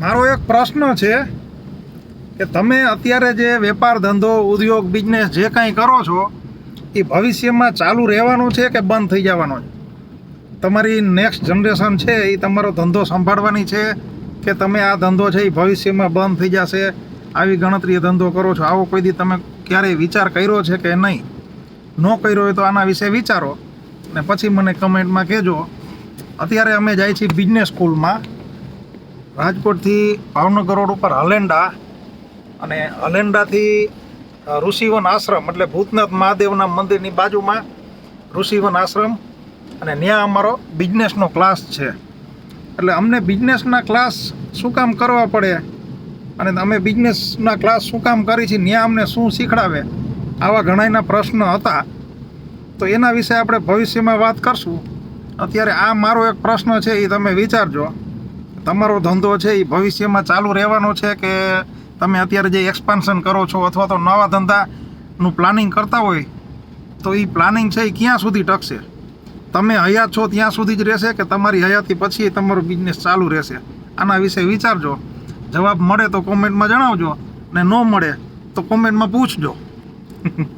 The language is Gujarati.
મારો એક પ્રશ્ન છે કે તમે અત્યારે જે વેપાર, ધંધો, ઉદ્યોગ બિઝનેસ જે કાંઈ કરો છો, એ ભવિષ્યમાં ચાલુ રહેવાનું છે કે બંધ થઈ જવાનો છે? તમારી નેક્સ્ટ જનરેશન છે, એ તમારો ધંધો સંભાળવાની છે કે તમે આ ધંધો છે એ ભવિષ્યમાં બંધ થઈ જશે? આવી ગણતરીએ ધંધો કરો છો. આવો કોઈ દી તમે ક્યારેય વિચાર કર્યો છે કે નહીં? ન કર્યો હોય તો આના વિશે વિચારો ને પછી મને કમેન્ટમાં કહેજો. અત્યારે અમે જાય છીએ બિઝનેસ સ્કૂલમાં રાજકોટથી ભાવનગર રોડ ઉપર હલેન્ડા અને હલેન્ડાથી ઋષિવન આશ્રમ એટલે ભૂતનાથ મહાદેવના મંદિરની બાજુમાં ઋષિવન આશ્રમ અને ત્યાં અમારો બિઝનેસનો ક્લાસ છે. એટલે અમને બિઝનેસના ક્લાસ શું કામ કરવા પડે અને અમે બિઝનેસના ક્લાસ શું કામ કરી છીએ ત્યાં અમને શું શીખડાવે આવા ઘણાયના પ્રશ્ન હતા. તો એના વિશે આપણે ભવિષ્યમાં વાત કરશું. અત્યારે આ મારો એક પ્રશ્ન છે એ તમે વિચારજો. તમારો ધંધો છે એ ભવિષ્યમાં ચાલુ રહેવાનો છે કે તમે અત્યારે જે એક્સપાન્શન કરો છો અથવા તો નવા ધંધાનું પ્લાનિંગ કરતા હોય, તો એ પ્લાનિંગ છે એ ક્યાં સુધી ટકશે? તમે હયાત છો ત્યાં સુધી જ રહેશે કે તમારી હયાતી પછી તમારો બિઝનેસ ચાલુ રહેશે? આના વિશે વિચારજો. જવાબ મળે તો કોમેન્ટમાં જણાવજો ને ન મળે તો કોમેન્ટમાં પૂછજો.